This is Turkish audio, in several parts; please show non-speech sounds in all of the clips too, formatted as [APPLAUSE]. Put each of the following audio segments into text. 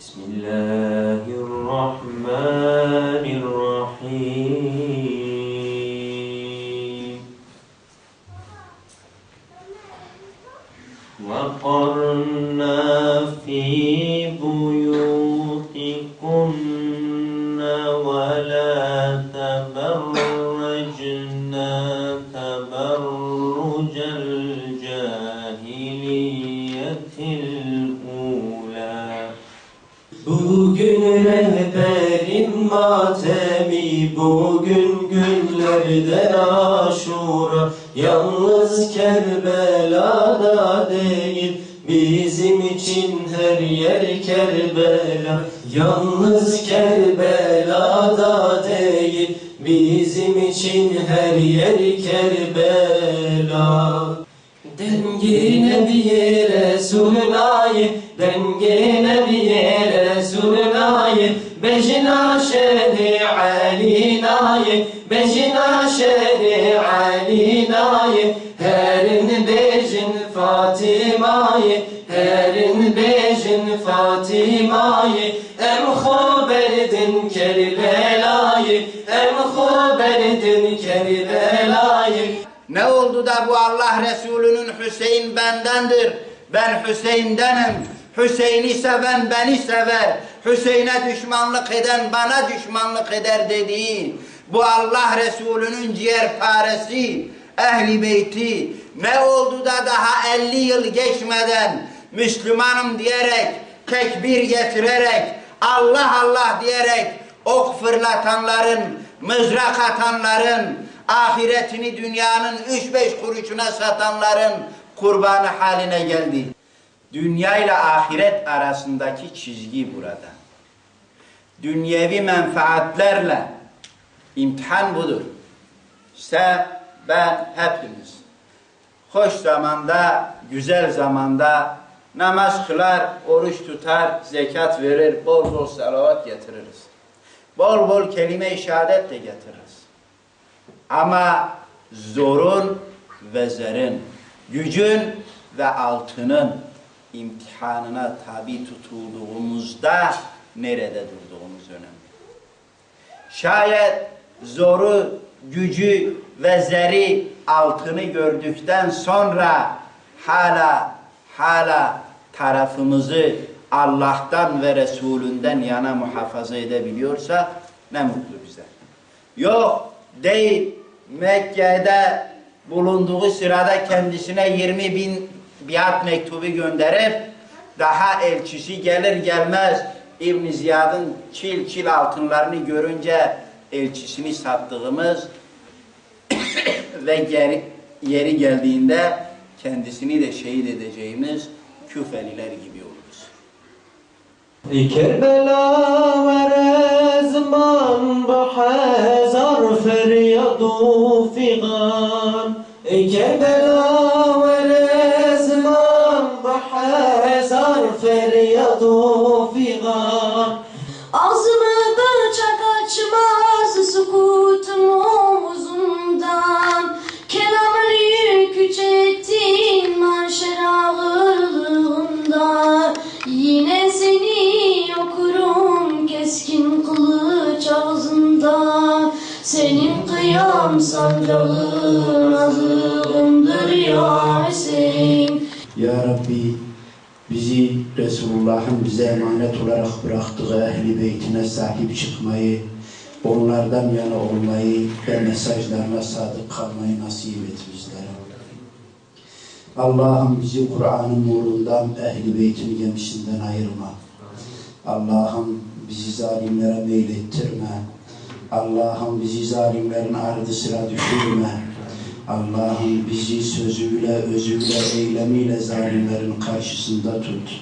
بسم الله الرحمن الرحيم وقرنا في بيوتكن ولا تبرجن تبرج الجاهلية الأولى. Matemi Bugün günlerden aşura. Yalnız Kerbela'da değil Bizim için her yer Kerbela. Yalnız Kerbela'da değil Bizim için her yer Kerbela. Dengine bir Resulünayi Dengine bir Resulünayi Bejna şeri alinayi Bejna şeri alinayi Herin bejin Fatimayi Herin bejin Fatimayi Em haberdin Kerbelayı Em haberdin Kerbelayı Ne oldu da bu Allah Resulü'nün Hüseyin bendendir. Ben Hüseyin'denim. Hüseyin'i seven beni sever. Hüseyin'e düşmanlık eden bana düşmanlık eder dediği bu Allah Resulü'nün ciğerparesi, ehli beyti ne oldu da daha 50 yıl geçmeden Müslümanım diyerek, tekbir getirerek, Allah Allah diyerek ok fırlatanların, mızrak atanların, ahiretini dünyanın üç beş kuruşuna satanların kurbanı haline geldi. Dünya ile ahiret arasındaki çizgi burada. Dünyevi menfaatlerle imtihan budur. Sen, ben, hepimiz. Hoş zamanda, güzel zamanda namaz kılar, oruç tutar, zekat verir, bol bol salavat getiririz. Bol bol kelime-i şehadet de getiririz. Ama zorun ve zerin, gücün ve altının imtihanına tabi tutulduğumuzda nerede durduğumuz önemli. Şayet zoru, gücü ve zeri altını gördükten sonra hala hala tarafımızı Allah'tan ve Resulünden yana muhafaza edebiliyorsak ne mutlu bize. Yok değil Mekke'de bulunduğu sırada kendisine 20 bin biat mektubu gönderip daha elçisi gelir gelmez ibn Ziyad'ın çil çil altınlarını görünce elçisini sattığımız [COUGHS] ve geri, yeri geldiğinde kendisini de şehit edeceğimiz küfeliler gibi oluruz. Kerbela ve rezman bu hezar feryadu figan و فیغان ای کربلا و رزمان با هزار فریاد و فیغان Ağzımı bıçak açmaz sukutum omuzumdan Kelamını yük ettin mahşer ağırlığında Yine seni okurum keskin kılıç ağzından Senin kıyam sancağın azığındır ya Hüseyin Ya Rabbi bizi Resulullah'ın bize emanet olarak bıraktığı ehli beytine sahip çıkmayı, onlardan yana olmayı ve mesajlarına sadık kalmayı nasip et bizlere. Allah'ım bizi Kur'an'ın nurundan ehli beytin gemisinden ayırma. Allah'ım bizi zalimlere meylettirme. Allah'ım bizi zalimlerin ardı sıra düşürme. Allah'ım bizi sözüyle, özüyle, eylemiyle zalimlerin karşısında tut.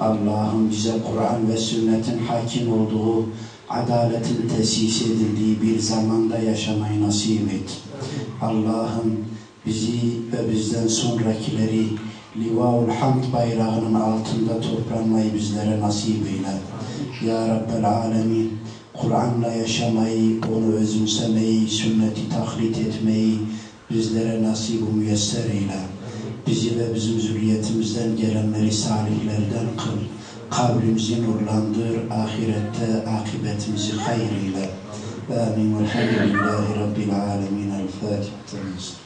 Allah'ım bize Kur'an ve sünnetin hakim olduğu, adaletin tesis edildiği bir zamanda yaşamayı nasip et. Allah'ım bizi ve bizden sonrakileri Livaul Hamd bayrağının altında toplanmayı bizlere nasip eyle. Ya Rabbel Alemin, Kur'an'la yaşamayı, onu özümsemeyi, sünneti taklit etmeyi, bizlere nasip-i müyesser eyle. Bizi ve bizim zürriyetimizden gelenleri salihlerden kıl. Kabrimizi nurlandır, ahirette akıbetimizi hayır eyle. Amin. Velhamdülillahi Rabbil alemin. El Fatiha.